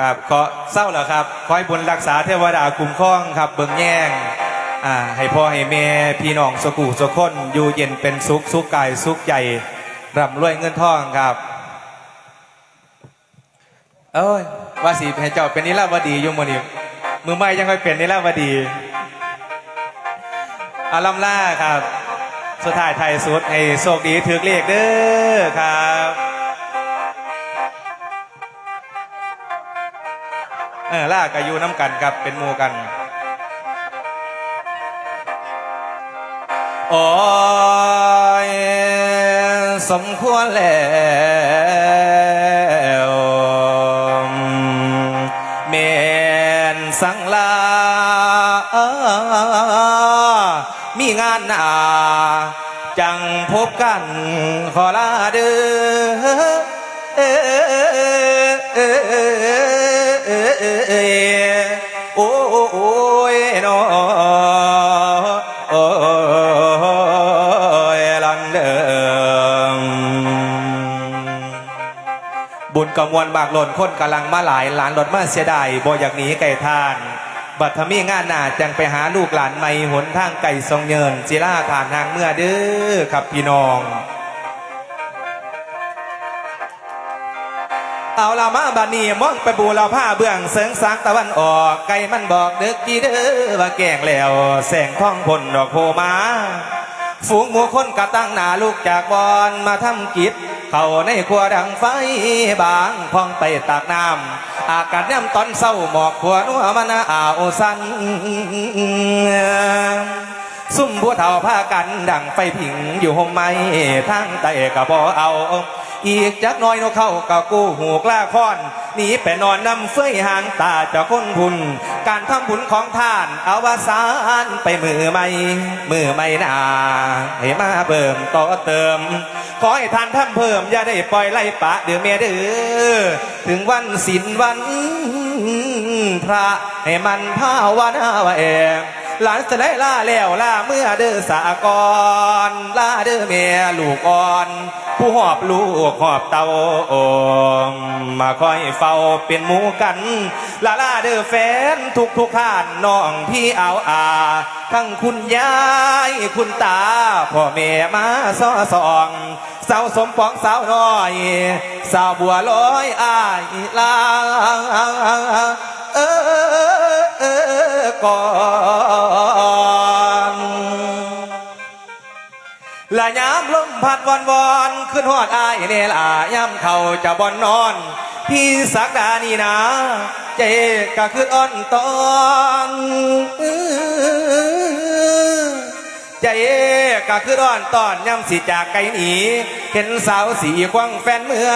ครับขอเศร้าแล้วครับขอให้บุญรักษาเทวดาคุ้มครองครับ เบิ่งแย่งอ่าให้พ่อให้แม่พี่น้องสกูสกคนอยู่เย็นเป็นสุขสุขกายสุขใจร่ำรวยเงินทองครับเอ้ยว่าสีให้เจ้าเป็นนิราวดีอยู่มนี้มือใหม่ยังค่อยเป็นนิราวดีอาลัมล่าครับ สุดท้ายไทยสุดให้โชคดีถือเลขเด้อครับ ออล่ากับยูน้ำกันครับเป็นหมูกันโอ้ยสมควรแล้วเมนสังลามีงานหนาจังพบกันขอลาเด้อ เออเออโอ้โอ้ยนอโอ้ยลันเดิมบุญกำมวลมากหล่นคนกำลังมาหลายหลานรถมาเสียดายบ่อยากหนีไก่ท่าน บัดทมีงานหนาจังไปหาลูกหลานไม่หนทางไก่ทรงเยินจิล่าผ่านทางเมื่อเด้อครับพี่น้อง เอาละมาบันี้มองไปบูเราผ้าเบื้องเสริงสางตะวันออก ไก่มันบอกเด็กดีเด้อว่าแกงแล้ว แสงท้องพลดอกโพมา ฝูงหมูคนกะตั้งหนาลูกจากบอนมาทำกิจ เข้าในครัวดังไฟบางพองไปตากน้ำอากาศย่ำตอนเศร้าหมอกขัวนัวมันอ่าวสันซุ่มบัวเท่าพากันดังไฟผิงอยู่ห่มไม้ทางใต้กะบ่เอา อีกจักน้อยนกเข้าก็กู้หูกล้าค้อนหนีไปนอนนำเฟ้ยหางตาเจะคนพุนการทำบุญของท่านเอาวาสานไปมือไม่มือไม่นาให้มาเบิ่มต่อเติม ขอให้ท่านทำเพิ่มอย่าได้ปล่อยไล่ปะเดือเมียเด้อถึงวันศีลวันพระให้มันภาวนาว่าเอง หลานจะได้ล่าแล้วล่าเมื่อเด้อสากรล่าเด้อเมียลูกอ่อน ผู้หอบลูกหอบเตาโอมมาคอยเฝ้าเป็นหมูกันล่าล่าเด้อแฟนทุกทุกๆท่านน้องพี่เอาอาทั้งคุณยายคุณตาพ่อแม่มาซอสองสาวสมปองสาวน้อย สาวบัวลอยอายลาเออ ก่อนละยามลมพัดวอนวอนขึ้นหอดอายเนลายามเขาจะบอนนอน พี่สักดานี่นะ เจก็คืออ่อนตอนใจก็คือร้อนตอนย่ำสิจากไกลหนี เห็นสาวสีควงแฟนเมื่อ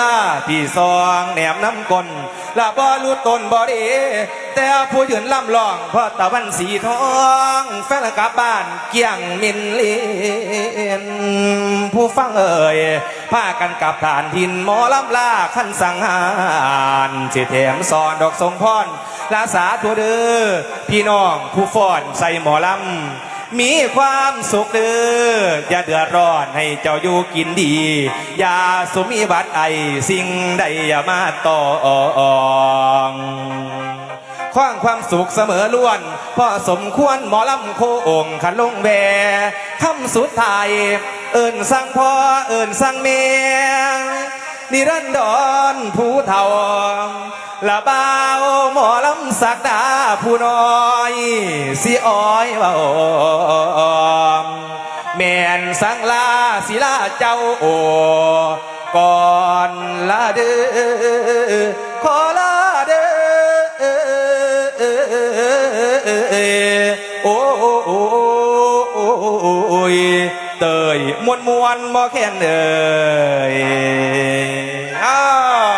พี่ซองแหนมน้ำกล ละบ่รู้ตนบ่ดีแต่ผู้ยืนล่ำลองเพราะตะวันสีทองแฟนกลับบ้านเกี่ยงมินเลีนผู้ฟังเอ่ยพากันกลับฐานทินหมอลำลาขั้นสังหารสิแถมสอนดอกทรงพรลาสาทัวเด้อพี่น้องผู้ฟ้อนใส่หมอลำ มีความสุขเด้ออย่าเดือดร้อนให้เจ้าอยู่กินดี อย่าสมีบัตรไอสิ่งใดอย่ามาต่อองขว้างความสุขเสมอล้วนพราะสมควรหมอลำโคองขันลงแวคำสุดท้าย เอิญสั่งพ่อเอิญสั่งเมียนิรันดรผู้เฒ่า ละบ่าหมอลำสักดาผู้น้อยสิอ้อยว่าอมแม่นสังลาศิลาเจ้าโอก่อนลาเด้อขอลาเด้อโอ้ยเตยมวนมวนบ่แค่นเอ่ยอ้าว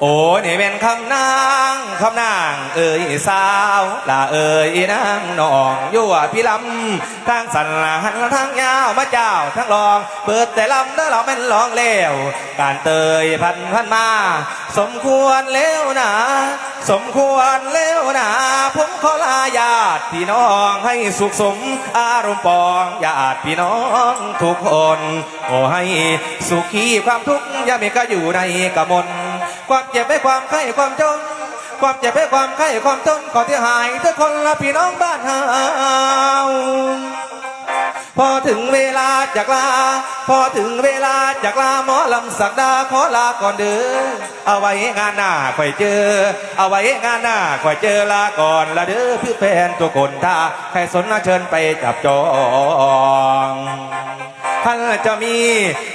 โอ้นี่เป็นคำนางคำนางเอ่ยสาวลาเอ่ยนางนองยั่วพี่ลำทางสันหันทางยาวมาเจ้าทั้งรอง เปิดแต่ลำแล้วเราเป็นรองเลวการเตยพันพันมา สมควรแล้วนะสมควรแล้วนะผมขอลาญาติพี่น้องให้สุขสมอารมณ์ปองญาติพี่น้องทุกคนขอให้สุขีความทุกข์อย่ามีก็อยู่ในกระมล ความเจ็บให้ความไข้ความจน ความเจ็บให้ความไข้ความจนก่อที่หายทุกคนละพี่น้องบ้านเฮาพอถึงเวลาจากลา พอถึงเวลาจากลาหมอลำสักดาขอลาก่อนเด้อเอาไว้งานหน้าค่อยเจอ เอาไว้งานหน้าค่อยเจอลาก่อนละเด้อพี่แฟนตัวคนถ้าใครสนเชิญไปจับจอง ท่านจะมี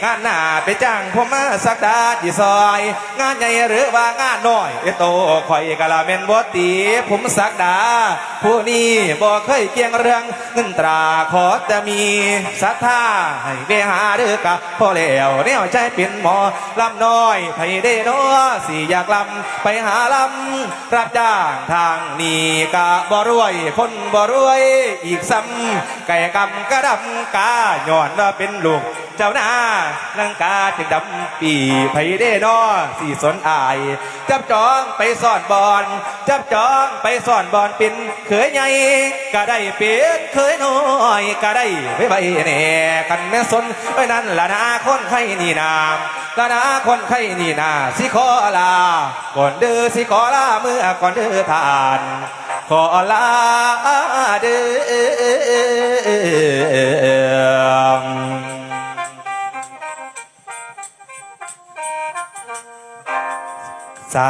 งานหน้าไปจ้างผมมาสักดาจีซอย งานใหญ่หรือว่างานน้อยเอโตคอยกะลาเมนบตีผมสักดา ผู้นี้บอกเคยเกี่ยงเรื่องเงินตราขอจะมีศรัทธาให้ไปหาเด้อกะพอแล้วแนวใจเป็นหมอลำน้อยไผได้น้อสิอยากลำไปหาลำรับจ้างทางนี้กะบ่รวย คนบ่รวยอีกซ้ำไก่กำกระดำกาย้อนว่าเป็นลูกเจ้าหน้าลังกาจึงดำปีไผได้นอสีสนอาย จับจองไปซ่อนบอนจับจองไปซ่อนบอนเป็นเขยใหญ่ก็ได้เป็นเคยน้อยก็ได้ไปใบแน่กันแม่สนไว้นั่นละนาคนไข้นี่นามละนาคนไข้นี่นาสิขอลา ก่อนเด้อสิขอลาเมื่อก่อนเด้อทาน ขอลาเด้อ สา